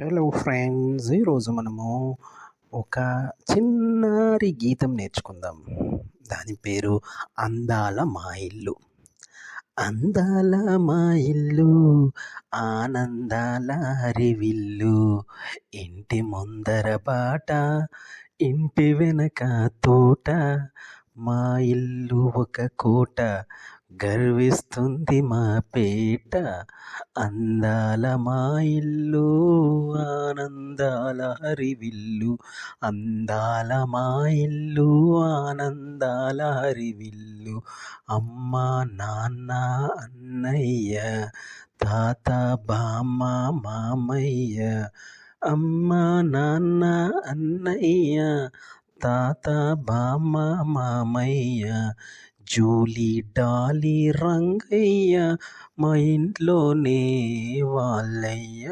Hello friends ఈరోజు మనము ఒక చిన్నారి గీతం నేర్చుకుందాం. దాని పేరు అందాల మా ఇల్లు అందాల మా ఇల్లు ఆనందాల హరివిల్లు ఇంటి ముందర బాట ఇంటి వెనక తోట మా ఇల్లు ఒక కోట గర్విస్తుంది మా పేట. అందాల మా ఇల్లు ఆనందాల హరివిల్లు అందాల మా ఇల్లు ఆనందాల హరివిల్లు అమ్మ నాన్న అన్నయ్య తాత బామ్మ మామయ్య. అమ్మ నాన్న అన్నయ్య తాత బామ్మ మామయ్య జూలీ డాలీ రంగయ్య మా ఇంట్లోనే వాళ్ళయ్య.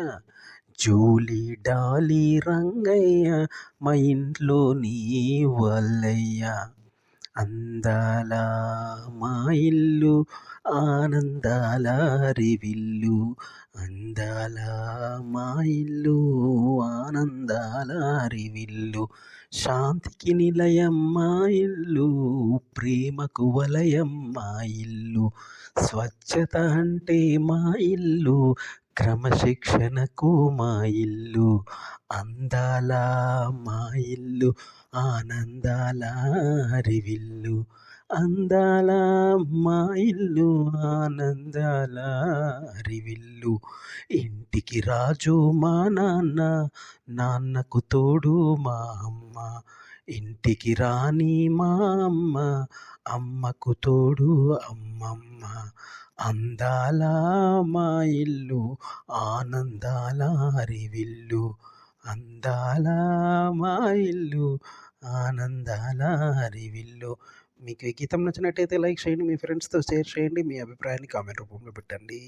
జూలీ డాలి రంగయ్య మా ఇంట్లోని వాళ్ళయ్య. అందాల మా ఇల్లు ఆనందాల రివిల్లు. అందాల మా ఇల్లు ఆనందాల రివిల్లు. శాంతికి నిలయం మా ఇల్లు ప్రేమకు వలయం మా ఇల్లు. స్వచ్ఛత అంటే మా ఇల్లు క్రమశిక్షణకు మా ఇల్లు. అందాల మా ఇల్లు ఆనందాల అరివిల్లు. అందాల మా ఇల్లు ఆనందాల అరివిల్లు. ఇంటికి రాజు మా నాన్న నాన్నకు తోడు మా అమ్మ. ఇంటికి రాని మా అమ్మ అమ్మకు తోడు అమ్మమ్మ. అందాల మా ఇల్లు ఆనందాల అరివిల్లు. అందాల మా ఇల్లు ఆనందాల అరివిల్లు. మీకు ఈ గీతం నచ్చినట్టయితే లైక్ చేయండి మీ ఫ్రెండ్స్తో షేర్ చేయండి మీ అభిప్రాయాన్ని కామెంట్ రూపంలో పెట్టండి.